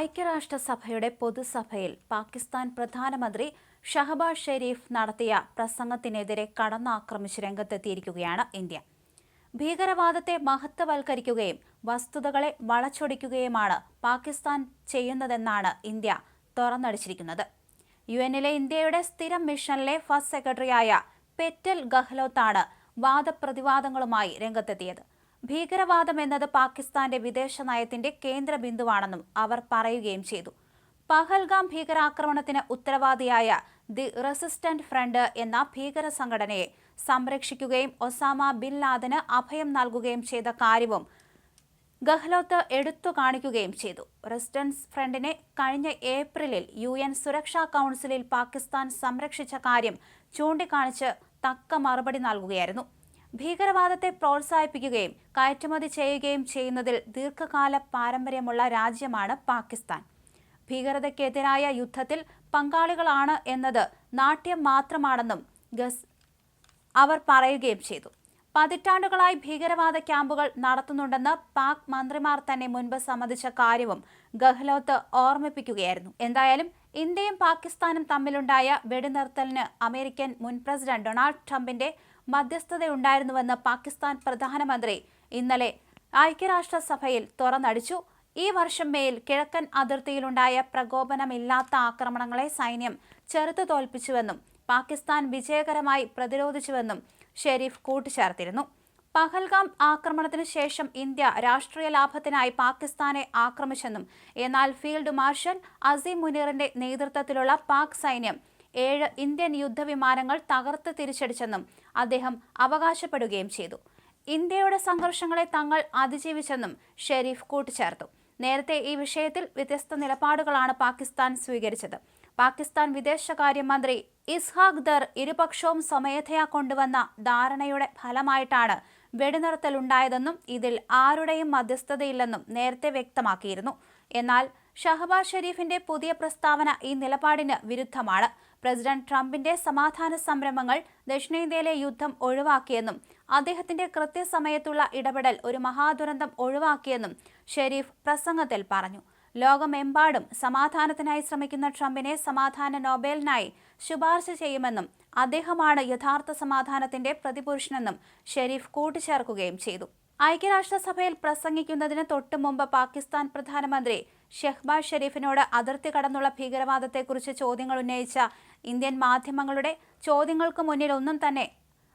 ഐക്യരാഷ്ട്രസഭയുടെ പൊതുസഭയിൽ പാകിസ്ഥാൻ പ്രധാനമന്ത്രി ഷഹബാസ് ഷെരീഫ് നടത്തിയ പ്രസംഗത്തിനെതിരെ കടന്നാക്രമിച്ച് രംഗത്തെത്തിയിരിക്കുകയാണ് ഇന്ത്യ. ഭീകരവാദത്തെ മഹത്വവൽക്കരിക്കുകയും വസ്തുതകളെ വളച്ചൊടിക്കുകയുമാണ് പാകിസ്ഥാൻ ചെയ്യുന്നതെന്നാണ് ഇന്ത്യ തുറന്നടിച്ചിരിക്കുന്നത്. യു എന്നിലെ ഇന്ത്യയുടെ സ്ഥിരം മിഷനിലെ ഫസ്റ്റ് സെക്രട്ടറിയായ പെറ്റൽ ഗഹ്ലോത്താണ് വാദപ്രതിവാദങ്ങളുമായി രംഗത്തെത്തിയത്. ഭീകരവാദം എന്നത് പാകിസ്ഥാന്റെ വിദേശ നയത്തിന്റെ കേന്ദ്ര ബിന്ദുവാണെന്നും അവർ പറയുകയും ചെയ്തു. പഹൽഗാം ഭീകരാക്രമണത്തിന് ഉത്തരവാദിയായ ദി റെസിസ്റ്റന്റ് ഫ്രണ്ട് എന്ന ഭീകര സംഘടനയെ സംരക്ഷിക്കുകയും ഒസാമ ബിൻ ലാദന് അഭയം നൽകുകയും ചെയ്ത കാര്യവും ഗഹ്ലോത്ത് എടുത്തു കാണിക്കുകയും ചെയ്തു. റെസിസ്റ്റൻസ് ഫ്രണ്ടിനെ കഴിഞ്ഞ ഏപ്രിലിൽ യു എൻ സുരക്ഷാ കൗൺസിലിൽ പാകിസ്ഥാൻ സംരക്ഷിച്ച കാര്യം ചൂണ്ടിക്കാണിച്ച് തക്ക മറുപടി നൽകുകയായിരുന്നു. ഭീകരവാദത്തെ പ്രോത്സാഹിപ്പിക്കുകയും കയറ്റുമതി ചെയ്യുകയും ചെയ്യുന്നതിൽ ദീർഘകാല പാരമ്പര്യമുള്ള രാജ്യമാണ് പാകിസ്ഥാൻ. ഭീകരതയ്ക്കെതിരായ യുദ്ധത്തിൽ പങ്കാളികളാണ് എന്നത് നാട്യം മാത്രമാണെന്നും ഗസ് അവർ പറയുകയും ചെയ്തു. പതിറ്റാണ്ടുകളായി ഭീകരവാദ ക്യാമ്പുകൾ നടത്തുന്നുണ്ടെന്ന് പാക് മന്ത്രിമാർ തന്നെ മുൻപ് സമ്മതിച്ച കാര്യവും ഗഹ്ലോത്ത് ഓർമ്മിപ്പിക്കുകയായിരുന്നു. എന്തായാലും ഇന്ത്യയും പാകിസ്ഥാനും തമ്മിലുണ്ടായ വെടിനിർത്തലിന് അമേരിക്കൻ മുൻ പ്രസിഡന്റ് ഡൊണാൾഡ് ട്രംപിന്റെ മധ്യസ്ഥതയുണ്ടായിരുന്നുവെന്ന് പാകിസ്ഥാൻ പ്രധാനമന്ത്രി ഇന്നലെ ഐക്യരാഷ്ട്രസഭയിൽ തുറന്നടിച്ചു. ഈ വർഷം മേൽ കിഴക്കൻ അതിർത്തിയിലുണ്ടായ പ്രകോപനമില്ലാത്ത ആക്രമണങ്ങളെ സൈന്യം ചെറുത്തു തോൽപ്പിച്ചുവെന്നും പാകിസ്ഥാൻ വിജയകരമായി പ്രതിരോധിച്ചുവെന്നും ഷെരീഫ് കൂട്ടിച്ചേർത്തിരുന്നു. പഹൽഗാം ആക്രമണത്തിന് ശേഷം ഇന്ത്യ രാഷ്ട്രീയ ലാഭത്തിനായി പാകിസ്ഥാനെ ആക്രമിച്ചെന്നും എന്നാൽ ഫീൽഡ് മാർഷൽ അസീം മുനീറിന്റെ നേതൃത്വത്തിലുള്ള പാക് സൈന്യം ഏഴ് ഇന്ത്യൻ യുദ്ധവിമാനങ്ങൾ തകർത്ത് തിരിച്ചടിച്ചെന്നും അദ്ദേഹം അവകാശപ്പെടുകയും ചെയ്തു. ഇന്ത്യയുടെ സംഘർഷങ്ങളെ തങ്ങൾ അതിജീവിച്ചെന്നും ഷെരീഫ് കൂട്ടിച്ചേർത്തു. നേരത്തെ ഈ വിഷയത്തിൽ വ്യത്യസ്ത നിലപാടുകളാണ് പാകിസ്ഥാൻ സ്വീകരിച്ചത്. പാകിസ്ഥാൻ വിദേശകാര്യമന്ത്രി ഇസ്ഹാഖ് ദർ ഇരുപക്ഷവും സ്വമേധയാ കൊണ്ടുവന്ന ധാരണയുടെ ഫലമായിട്ടാണ് വെടിനിർത്തലുണ്ടായതെന്നും ഇതിൽ ആരുടെയും മധ്യസ്ഥതയില്ലെന്നും നേരത്തെ വ്യക്തമാക്കിയിരുന്നു. എന്നാൽ ഷഹബാസ് ഷെരീഫിന്റെ പുതിയ പ്രസ്താവന ഈ നിലപാടിന് വിരുദ്ധമാണ്. പ്രസിഡന്റ് ട്രംപിന്റെ സമാധാന സംരംഭങ്ങൾ ദക്ഷിണേന്ത്യയിലെ യുദ്ധം ഒഴിവാക്കിയെന്നും അദ്ദേഹത്തിന്റെ കൃത്യസമയത്തുള്ള ഇടപെടൽ ഒരു മഹാദുരന്തം ഒഴിവാക്കിയെന്നും ഷെരീഫ് പ്രസംഗത്തിൽ പറഞ്ഞു. ലോകമെമ്പാടും സമാധാനത്തിനായി ശ്രമിക്കുന്ന ട്രംപിനെ സമാധാന നോബേലിനായി ശുപാർശ ചെയ്യുമെന്നും അദ്ദേഹമാണ് യഥാർത്ഥ സമാധാനത്തിന്റെ പ്രതിപുരുഷനെന്നും ഷെരീഫ് കൂട്ടിച്ചേർക്കുകയും ചെയ്തു. ഐക്യരാഷ്ട്രസഭയിൽ പ്രസംഗിക്കുന്നതിന് തൊട്ടു മുമ്പ് പാകിസ്ഥാൻ പ്രധാനമന്ത്രി ഷെഹ്ബാസ് ഷെരീഫിനോട് അതിർത്തി കടന്നുള്ള ഭീകരവാദത്തെക്കുറിച്ച് ചോദ്യങ്ങൾ ഉന്നയിച്ച ഇന്ത്യൻ മാധ്യമങ്ങളുടെ ചോദ്യങ്ങൾക്ക് മുന്നിൽ ഒന്നും തന്നെ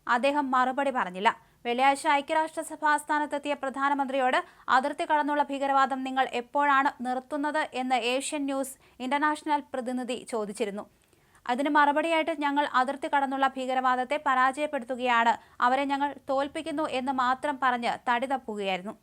അദ്ദേഹം മറുപടി പറഞ്ഞില്ല. വെള്ളിയാഴ്ച ഐക്യരാഷ്ട്രസഭ ആസ്ഥാനത്തെത്തിയ പ്രധാനമന്ത്രിയോട് അതിർത്തി കടന്നുള്ള ഭീകരവാദം നിങ്ങൾ എപ്പോഴാണ് നിർത്തുന്നത് എന്ന് ഏഷ്യൻ ന്യൂസ് ഇന്റർനാഷണൽ പ്രതിനിധി ചോദിച്ചിരുന്നു. അതിന് മറുപടിയായിട്ട് ഞങ്ങൾ അതിർത്തി കടന്നുള്ള ഭീകരവാദത്തെ പരാജയപ്പെടുത്തുകയാണ്. അവരെ ഞങ്ങൾ തോൽപ്പിക്കുന്നു എന്ന് മാത്രം പറഞ്ഞ് തടി തപ്പുകയായിരുന്നു.